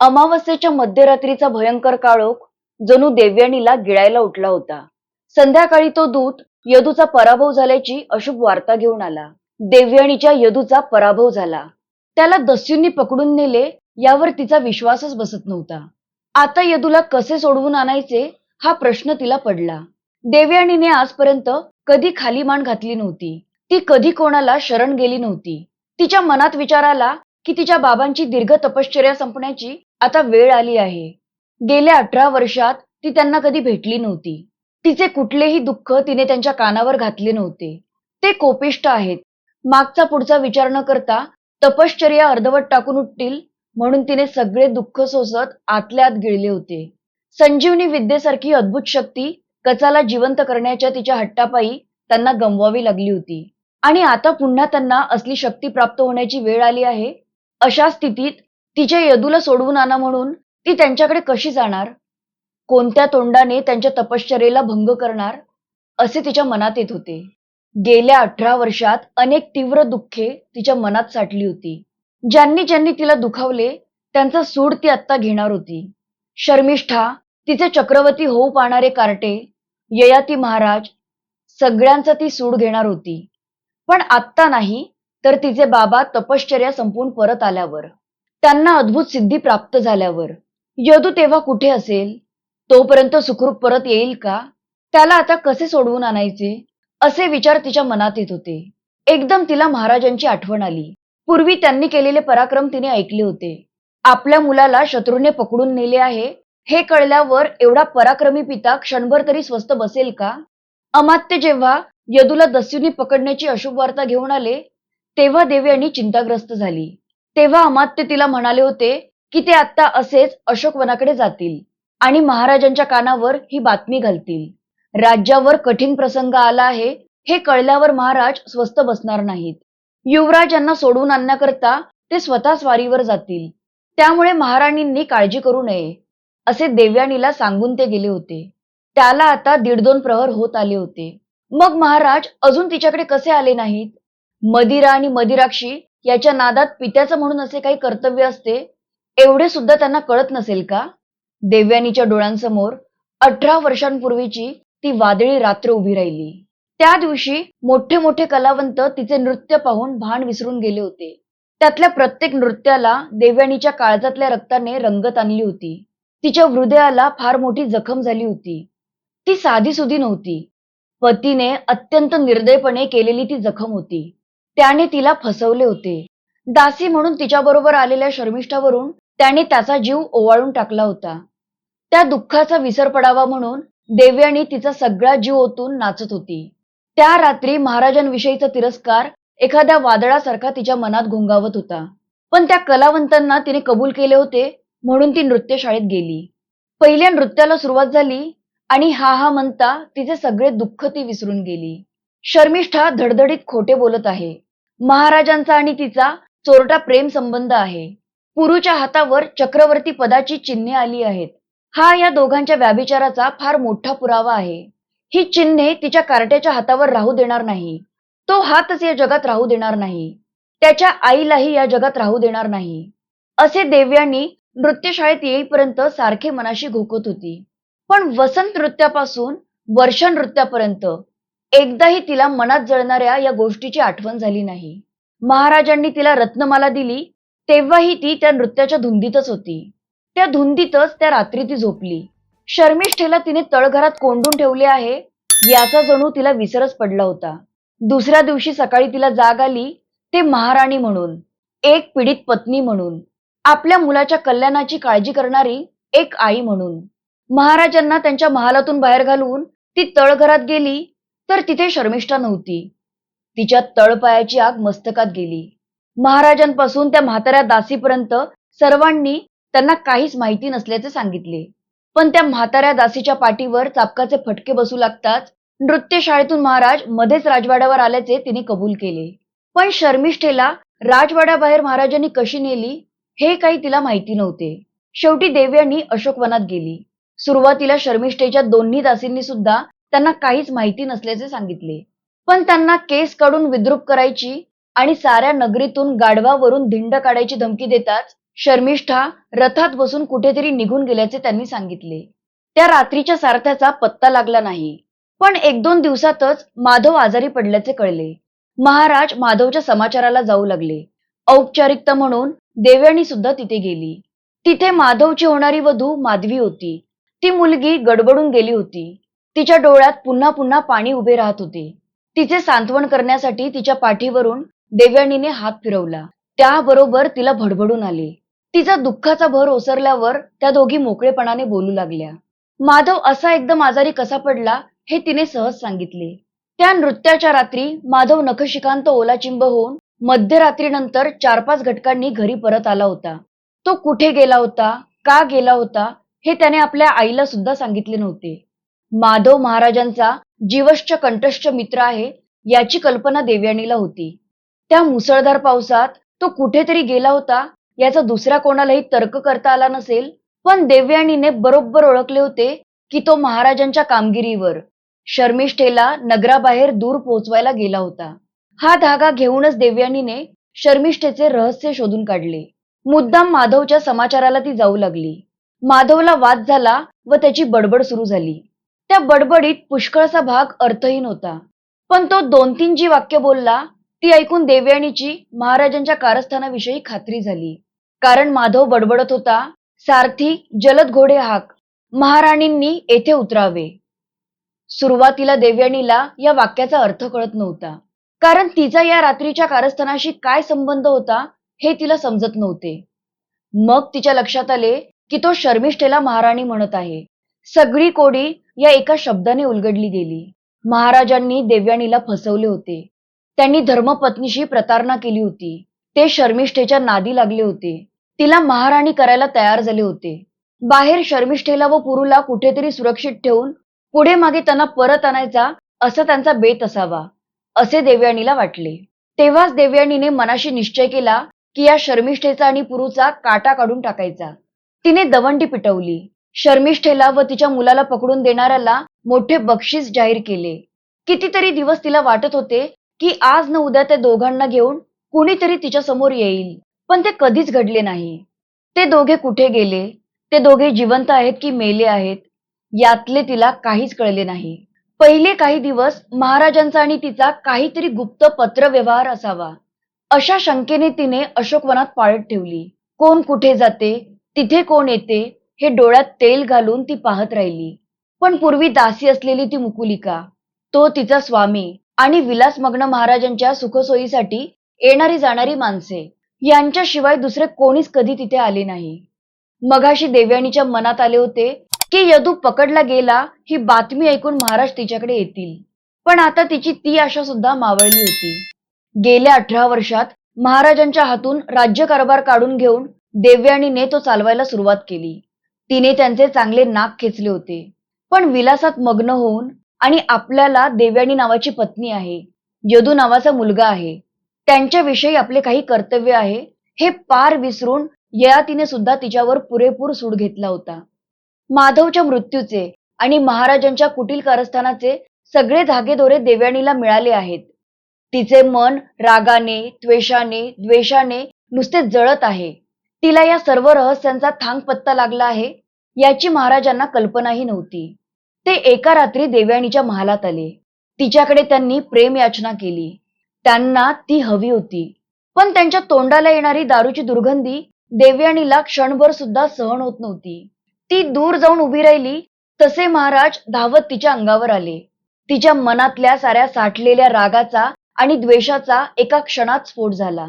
अमावस्येच्या मध्यरात्रीचा भयंकर काळोख जणू देव्यानीला गिळायला उठला होता. संध्याकाळी तो दूत यदूचा पराभव झाल्याची अशुभ वार्ता घेऊन आला. देव्यानीच्या यदूचा पराभव झाला. त्याला दस्यूंनी पकडून नेले यावर तिचा विश्वासच बसत नव्हता. आता यदूला कसे सोडवून आणायचे हा प्रश्न तिला पडला. देवयानीने आजपर्यंत कधी खाली मान घातली नव्हती. ती कधी कोणाला शरण गेली नव्हती. तिच्या मनात विचार आला की तिच्या बाबांची दीर्घ तपश्चर्या संपण्याची आता वेळ आली आहे. गेल्या अठरा वर्षात ती त्यांना कधी भेटली नव्हती. तिचे कुठलेही दुःख तिने त्यांच्या कानावर घातले नव्हते. ते कोपिष्ट आहेत. मागचा पुढचा विचार न करता तपश्चर्या अर्धवट टाकून उठतील म्हणून तिने सगळे दुःख सोसत आतल्या आत गिळले होते. संजीवनी विद्येसारखी अद्भुत शक्ती कचाला जिवंत करण्याच्या तिच्या हट्टापायी त्यांना गमवावी लागली होती. आणि आता पुन्हा त्यांना असली शक्ती प्राप्त होण्याची वेळ आली आहे अशा स्थितीत तिच्या यदूला सोडवून आणा म्हणून ती त्यांच्याकडे कशी जाणार? कोणत्या तोंडाने त्यांच्या तपश्चर्येला भंग करणार? असे तिच्या मनात येत होते. गेल्या अठरा वर्षात अनेक तीव्र दुःखे तिच्या मनात साठली होती. ज्यांनी ज्यांनी तिला दुखावले त्यांचा सूड ती आत्ता घेणार होती. शर्मिष्ठा तिचे चक्रवर्ती होऊ पाहणारे कार्टे ययाती महाराज सगळ्यांचा ती सूड घेणार होती. पण आत्ता नाही तर तिचे बाबा तपश्चर्या संपून परत आल्यावर. त्यांना अद्भुत सिद्धी प्राप्त झाल्यावर. यदू तेव्हा कुठे असेल? तोपर्यंत सुखरूप परत येईल का? त्याला आता कसे सोडवून आणायचे? असे विचार तिच्या मनात येत होते. एकदम तिला महाराजांची आठवण आली. पूर्वी त्यांनी केलेले पराक्रम तिने ऐकले होते. आपल्या मुलाला शत्रूने पकडून नेले आहे. हे कळल्यावर एवढा पराक्रमी पिता क्षणभर तरी स्वस्त बसेल का? अमात्य जेव्हा यदूला दस्युनी पकडण्याची अशुभ वार्ता घेऊन आले तेव्हा देवी आणि चिंताग्रस्त झाली. तेव्हा अमात्य तिला म्हणाले होते की ते आता असेच अशोकवनाकडे जातील आणि महाराजांच्या कानावर ही बातमी घालतील. राज्यावर कठीण प्रसंग आला आहे हे कळल्यावर महाराज स्वस्त बसणार नाहीत. युवराज यांना सोडवून आणण्याकरता ते स्वतः स्वारीवर जातील. त्यामुळे महाराणींनी काळजी करू नये असे देवयानीला सांगून ते गेले होते. त्याला आता दीड दोन प्रहर होत आले होते. मग महाराज अजून तिच्याकडे कसे आले नाहीत? मदिरा आणि मदिराक्षी याच्या नादात पित्याचं म्हणून असे काही कर्तव्य असते एवढे सुद्धा त्यांना कळत नसेल का? देवयानीच्या डोळ्यांसमोर अठरा वर्षांपूर्वीची ती वादळी रात्र उभी राहिली. त्या दिवशी मोठे मोठे कलावंत तिचे नृत्य पाहून भान विसरून गेले होते. त्यातल्या प्रत्येक नृत्याला देवयानीच्या काळजातल्या रक्ताने रंगत आणली होती. तिच्या हृदयाला फार मोठी जखम झाली होती. ती साधी सुधी नव्हती. पतीने अत्यंत निर्दयपणे केलेली ती जखम होती. त्याने तिला फसवले होते. दासी म्हणून तिच्याबरोबर आलेल्या शर्मिष्ठावरून त्याने त्याचा जीव ओवाळून टाकला होता. त्या दुःखाचा विसर पडावा म्हणून देवयानी तिचा सगळा जीव ओतून नाचत होती. त्या रात्री महाराजांविषयीचा तिरस्कार एखाद्या वादळासारखा तिच्या मनात घोंगावत होता. पण त्या कलावंतांना तिने कबूल केले होते म्हणून ती नृत्यशाळेत गेली. पहिल्या नृत्याला सुरुवात झाली आणि हा हा म्हणता तिचे सगळे दुःख ती विसरून गेली. शर्मिष्ठा धडधडीत खोटे बोलत आहे. महाराजांचा आणि तिचा चोरटा प्रेम संबंध आहे. पुरुच्या हातावर चक्रवर्ती पदाची चिन्हे आली आहेत. हा या दोघांच्या व्याभिचाराचा फार मोठा पुरावा आहे. ही चिन्हे तिच्या कार्ट्याच्या हातावर राहू देणार नाही. तो हातच या जगात राहू देणार नाही. त्याच्या आईलाही या जगात राहू देणार नाही. असे देव्यांनी नृत्यशाळेत येईपर्यंत सारखे मनाशी घोकत होती. पण वसंत नृत्यापासून वर्ष नृत्यापर्यंत एकदाही तिला मनात जळणाऱ्या या गोष्टीची आठवण झाली नाही. महाराजांनी तिला रत्नमाला दिली तेव्हाही ती त्या नृत्याच्या धुंदीतच होती. त्या धुंदीतच त्या रात्री ती झोपली. शर्मिष्ठेला तिने तळघरात कोंडून ठेवले आहे याचा जणू तिला विसरच पडला होता. दुसऱ्या दिवशी सकाळी तिला जाग आली ते महाराणी म्हणून एक पीडित पत्नी म्हणून आपल्या मुलाच्या कल्याणाची काळजी करणारी एक आई म्हणून. महाराजांना त्यांच्या महालातून बाहेर घालून ती तळघरात गेली तर तिथे शर्मिष्ठा नव्हती. तिच्या तळपायाची आग मस्तकात गेली. महाराजांपासून त्या म्हाताऱ्या दासीपर्यंत सर्वांनी त्यांना काहीच माहिती नसल्याचे सांगितले. पण त्या म्हाताऱ्या दासीच्या पाठीवर चापकाचे फटके बसू लागताच नृत्य शाळेतून महाराज मध्येच राजवाड्यावर आल्याचे तिने कबूल केले. पण शर्मिष्ठेला राजवाड्याबाहेर महाराजांनी कशी नेली हे काही तिला माहिती नव्हते. शेवटी देवयानी अशोकवनात गेली. सुरुवातीला शर्मिष्ठेच्या दोन्ही दासींनी सुद्धा त्यांना काहीच माहिती नसल्याचे सांगितले. पण त्यांना केस काढून विद्रूप करायची आणि साऱ्या नगरीतून गाढवावरून धिंड काढायची धमकी देताच शर्मिष्ठा रथात बसून कुठेतरी निघून गेल्याचे त्यांनी सांगितले. त्या रात्रीच्या सारथ्याचा पत्ता लागला नाही. पण एक दोन दिवसातच माधव आजारी पडल्याचे कळले. महाराज माधवच्या समाचाराला जाऊ लागले. औपचारिकता म्हणून देवयानी सुद्धा तिथे गेली. तिथे माधवची होणारी वधू माधवी होती. ती मुलगी गडबडून गेली होती. तिच्या डोळ्यात पुन्हा पुन्हा पाणी उभे राहत होते. तिचे सांत्वन करण्यासाठी तिच्या पाठीवरून देवयानीने हात फिरवला. त्याबरोबर तिला भडभडून आले. तिचा दुःखाचा भर ओसरल्यावर त्या दोघी मोकळेपणाने बोलू लागल्या. माधव असा एकदम आजारी कसा पडला हे तिने सहज सांगितले. त्या नृत्याच्या रात्री माधव नखशिकांत ओलाचिंब होऊन मध्यरात्रीनंतर चार पाच घटकांनी घरी परत आला होता. तो कुठे गेला होता? का गेला होता? हे त्याने आपल्या आईला सुद्धा सांगितले नव्हते. माधव महाराजांचा जीवश्च कंठश्च मित्र आहे याची कल्पना देवयानीला होती. त्या मुसळधार पावसात तो कुठेतरी गेला होता याचा दुसऱ्या कोणालाही तर्क करता आला नसेल पण देवयानीने बरोबर ओळखले होते की तो महाराजांच्या कामगिरीवर शर्मिष्ठेला नगराबाहेर दूर पोहोचवायला गेला होता. हा धागा घेऊनच देवयानीने शर्मिष्ठेचे रहस्य शोधून काढले. मुद्दाम माधवच्या समाचाराला ती जाऊ लागली. माधवला वाद झाला व त्याची बडबड सुरू झाली. त्या बडबडीत पुष्कळसा भाग अर्थहीन होता. पण तो दोन तीन जी वाक्य बोलला ती ऐकून देवयानीची महाराजांच्या कारस्थानाविषयी खात्री झाली. कारण माधव बडबडत होता सारथी जलद घोडे हाक महाराणींनी येथे उतरावे. सुरुवातीला देवयानीला या वाक्याचा अर्थ कळत नव्हता. कारण तिचा या रात्रीच्या कारस्थानाशी काय संबंध होता हे तिला समजत नव्हते. मग तिच्या लक्षात आले की तो शर्मिष्ठेला महाराणी म्हणत आहे. सगळी कोडी या एका शब्दाने उलगडली गेली. महाराजांनी देवयानीला फसवले होते. त्यांनी धर्मपत्नीशी प्रतारणा केली होती. ते शर्मिष्ठेच्या नादी लागले होते. तिला महाराणी करायला तयार झाले होते. बाहेर शर्मिष्ठेला व पुरूला कुठेतरी सुरक्षित ठेवून पुढे मागे त्यांना परत आणायचा असा त्यांचा बेत असावा असे देवयानीला वाटले. तेव्हाच देवयानीने मनाशी निश्चय केला की या शर्मिष्ठेचा आणि पुरूचा काटा काढून टाकायचा. तिने दवंडी पिटवली. शर्मिष्ठेला व तिच्या मुलाला पकडून देणाऱ्याला मोठे बक्षीस जाहीर केले. कितीतरी दिवस तिला वाटत होते की आज न उद्या त्या दोघांना घेऊन कुणीतरी तिच्या समोर येईल पण ते कधीच घडले नाही. ते दोघे कुठे गेले? ते दोघे जिवंत आहेत की मेले आहेत? यातले तिला काहीच कळले नाही. पहिले काही दिवस महाराजांचा आणि तिचा काहीतरी गुप्त पत्र व्यवहार असावा. अशा शंकेने तिने अशोकवनात पाळत ठेवली. कोण कुठे जाते? तिथे कोण येते? हे डोळ्यात तेल घालून ती पाहत राहिली. पण पूर्वी दासी असलेली ती मुकुलिका तो तिचा स्वामी आणि विलासमग्न महाराजांच्या सुखसोयीसाठी येणारी जाणारी माणसे यांच्याशिवाय दुसरे कोणीच कधी तिथे आले नाही. मगाशी देवयानीच्या मनात आले होते की यदू पकडला गेला ही बातमी ऐकून महाराज तिच्याकडे येतील. पण आता तिची ती आशा सुद्धा मावळली होती. गेल्या अठरा वर्षात महाराजांच्या हातून राज्यकारभार काढून घेऊन देवयानीने तो चालवायला सुरुवात केली. तिने त्यांचे चांगले नाक खेचले होते. पण विलासात मग्न होऊन आणि आपल्याला देवयानी नावाची पत्नी आहे यदू नावाचा मुलगा आहे. त्यांच्याविषयी आपले काही कर्तव्य आहे हे पार विसरून ययातीने सुद्धा तिच्यावर पुरेपूर सूड घेतला होता. माधवच्या मृत्यूचे आणि महाराजांच्या कुटील कारस्थानाचे सगळे धागेदोरे देवयानीला मिळाले आहेत. तिचे मन रागाने त्वेषाने द्वेषाने नुसते जळत आहे. तिला या सर्व रहस्यांचा थांग पत्ता लागला आहे. याची महाराजांना कल्पनाही नव्हती. ते एका रात्री देवयाणीच्या महालात आले. तिच्याकडे त्यांनी प्रेम याचना केली. त्यांना ती हवी होती. पण त्यांच्या तोंडाला येणारी दारूची दुर्गंधी देवयाणीला क्षणभर सुद्धा सहन होत नव्हती. ती दूर जाऊन उभी राहिली तसे महाराज धावत तिच्या अंगावर आले. तिच्या मनातल्या साऱ्या साठलेल्या रागाचा आणि द्वेषाचा एका क्षणात स्फोट झाला.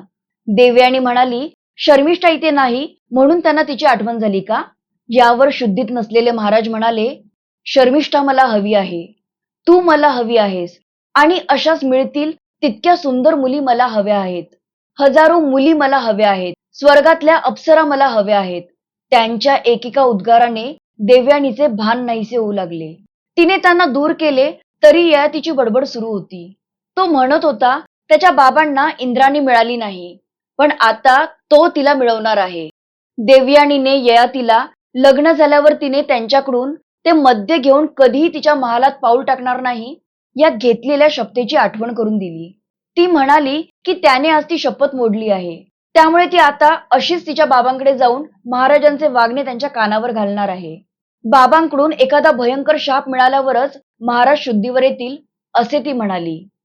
देवयाणी म्हणाली शर्मिष्ठा इथे नाही म्हणून त्यांना तिची आठवण झाली का? यावर शुद्धीत नसलेले महाराज म्हणाले शर्मिष्ठा मला हवी आहे. तू मला हवी आहेस. आणि अशाच मिळतील तितक्या सुंदर मुली मला हव्या आहेत. हजारो मुली मला हव्या आहेत. स्वर्गातल्या अप्सरा मला हव्या आहेत. त्यांच्या एकेका उद्गाराने देवयानीचे भान नाहीसे होऊ लागले. तिने त्यांना दूर केले तरी या तिची बडबड सुरू होती. तो म्हणत होता त्याच्या बाबांना इंद्राणी मिळाली नाही. पण आता तो तिला मिळवणार आहे. देवयानीने ययातीला लग्न झाल्यावर तिने त्यांच्याकडून ते मद्य घेऊन कधीही तिच्या महालात पाऊल टाकणार नाही या घेतलेल्या शपथेची आठवण करून दिली. ती म्हणाली की त्याने आज ती शपथ मोडली आहे. त्यामुळे ती आता अशीच तिच्या बाबांकडे जाऊन महाराजांचे वागणे त्यांच्या कानावर घालणार आहे. बाबांकडून एखादा भयंकर शाप मिळाल्यावरच महाराज शुद्धीवर येतील असे ती म्हणाली.